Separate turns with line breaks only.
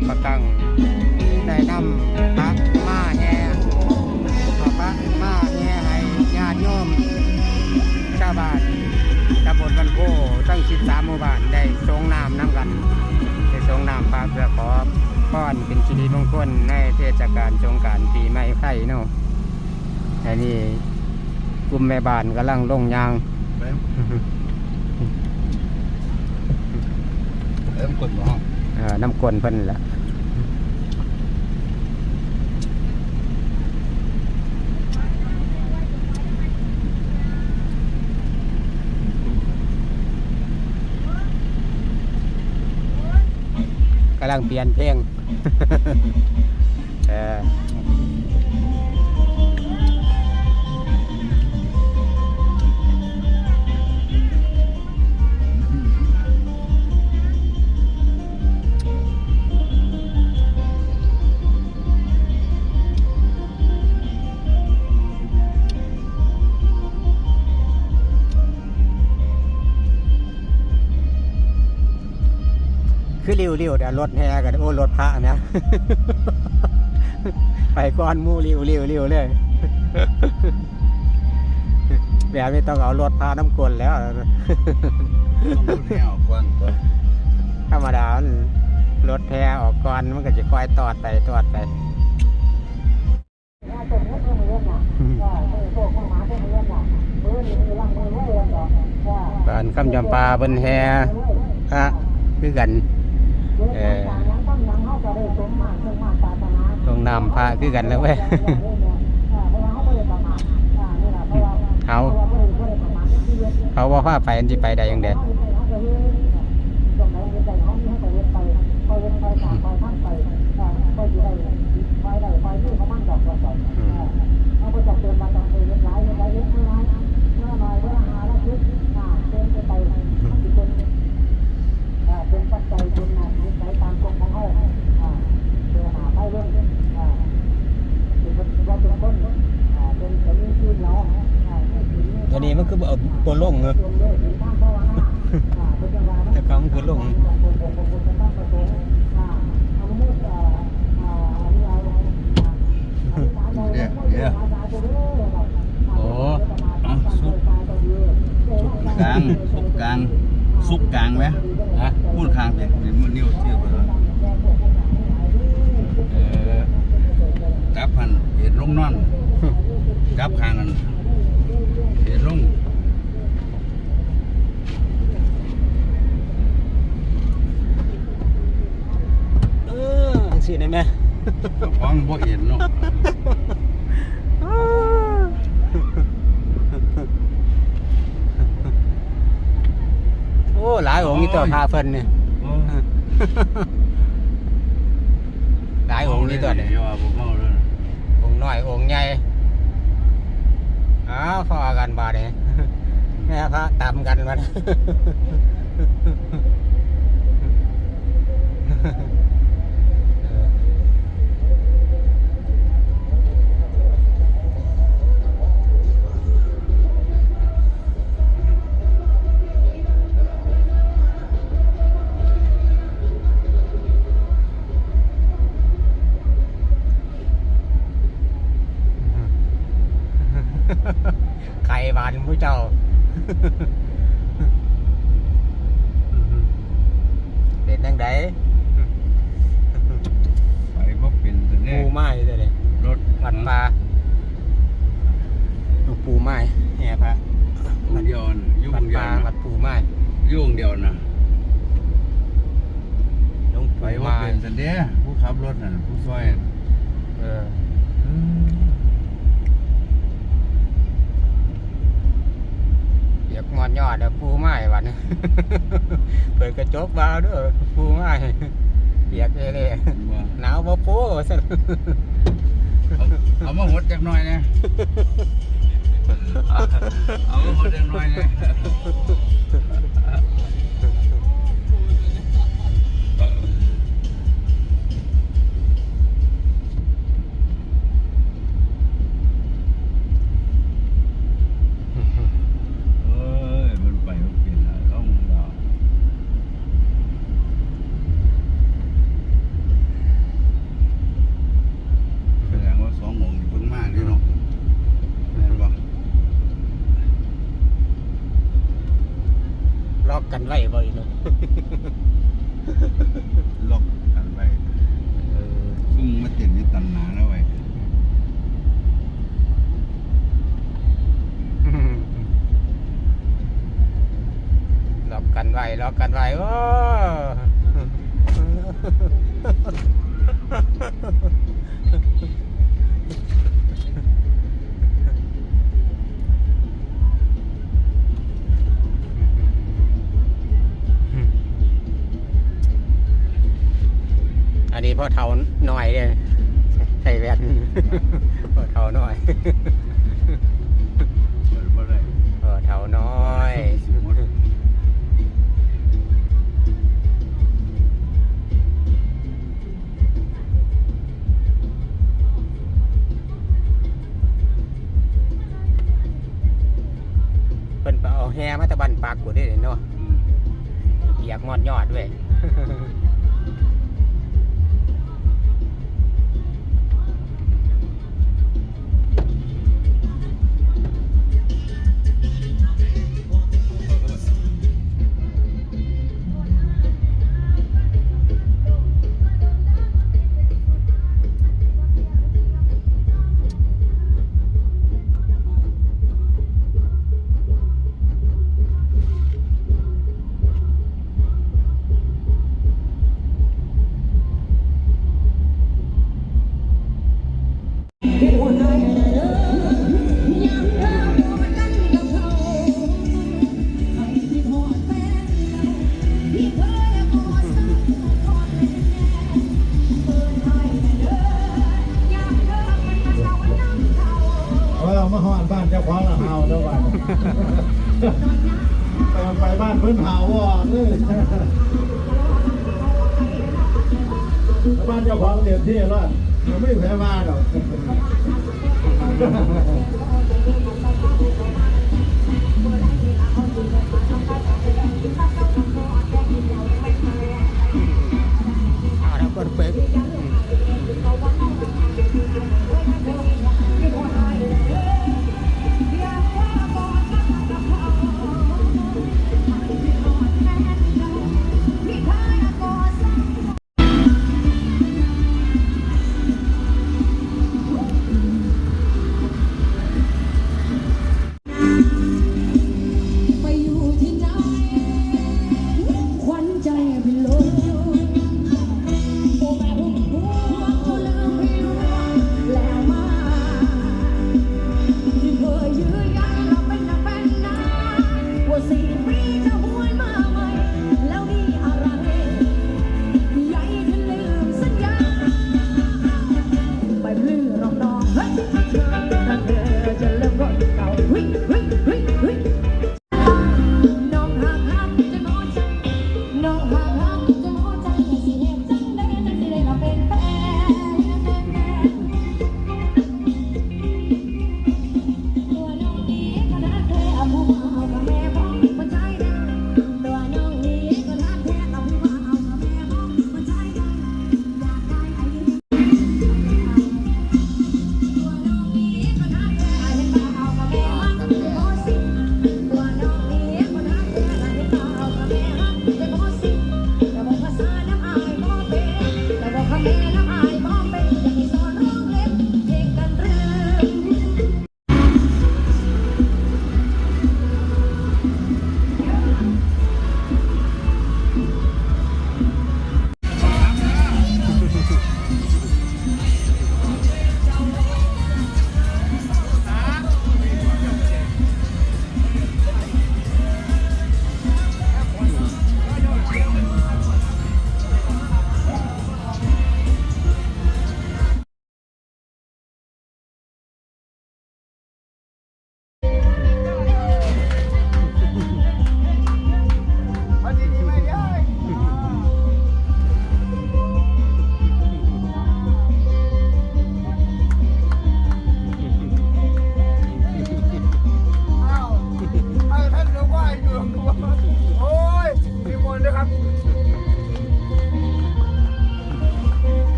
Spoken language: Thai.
ารามบรรทับประกังได้นำพระมาแห่เอาพระมาแห่ให้ญาติโยมชาวบ้านตำบลบันโพตั้ง 13 หมู่บ้านได้สงน้ำน้ำกัน ได้สงน้ำพระเพื่อขอพรเป็นสิริมงคลในเทศกาลสงกรารปีใหม่ไทยเนาะอันนี้กลุ่มแม่บ้านกำลังลงยาง
เริ่มเริ่มกดห้อง
เอ่อน้ำกลนเพิ่นแหละำลังเปลี่ยนเพลง เออ ริ้วริ้วแต่รถแห่กันโอ้รถพระนะ ไปก้อนมูริ้วริ้วริ้วเลยแบบนี้ต้องเอารถพาน้ำกลนแล้ว
ต้องดูแนวกว้างตัว
ธรรมดารถแพออกก่อนมันก็จะคอยตอดไปตอดไปตอนคำจำปาบนแฮพระคือกัน เอองนำพระคือกันแล้วเว้ยเขาเขาว่าผ้าไปอันที่ไปได้ยังเด็ดตัวนี้ มันคือเอาตัวลงเนอะแต่เขามันคือลง
เดี๋ยวเดี๋ยว
โอ้
อะซุปซุปกลางซุปกลางซุปกลางไหม
ฮะ
พูดคางเด็กนี่มันนิ้วเชื่อไปแล้ว
เออ
กับพันเห็ดลงนอนกับคางกัน เห็ดลง
เออสิได้ไหม
เจ้าของบ่เห็นเนาะ
โอ้หลายองค์นี่ตัวพาเพิ่นเนี่ย
โอ้
หลายองค์นี่ตัวเนี่ย
เดี๋ยวว่าบ่เมาแล้วนะ
องค์น้อยองค์ใหญ่ อ้าวพอกันบาดเนี่ยแม่พระตำกันมา เป็นยังไง
ไปบ่เป็นตัว
ปู
นี้
ไม้ตัวนี้
รถ
วัดปลาหลวงปูไม้แห่พระ
องค์เดียวน่ะอยู่
วั
อ
ด
งค์เดี
ป
ยว
ลา
นะ
วัดปูไม้
อยู่องค์เดียวนะ
หลวง
ไป
ปู
ว่า
ไม้
เป็นสันเดียผู้ขับรถน่ะผู้ซอยน่ะ
ปียกมอนยอดแล้วปูไม้วันเปิดกระจกบาวด้วยปูไม้เปียกเอเล่
ว่า
หนาวบ่ปูซะ
เอาเอามาหดจักหน่อยนะเอามาหดจักหน่อยนะ ล็อกกันไว้
โอ้อันนี้พ่อเท่าหน่อยเลยใส่แว่นพ่อเท่าหน่อย
เปิดบ่ได้
พ่อเท่าน้อย เลยเนาะ
อืม
เปียกงอดยอดด้วย
ไปไปบ้านเพิ่นเฮาว่ะเลยบ้านเจ้าของเต็มที่แล้วยังไม่แพ้มาดอก น้องๆเฮ้ย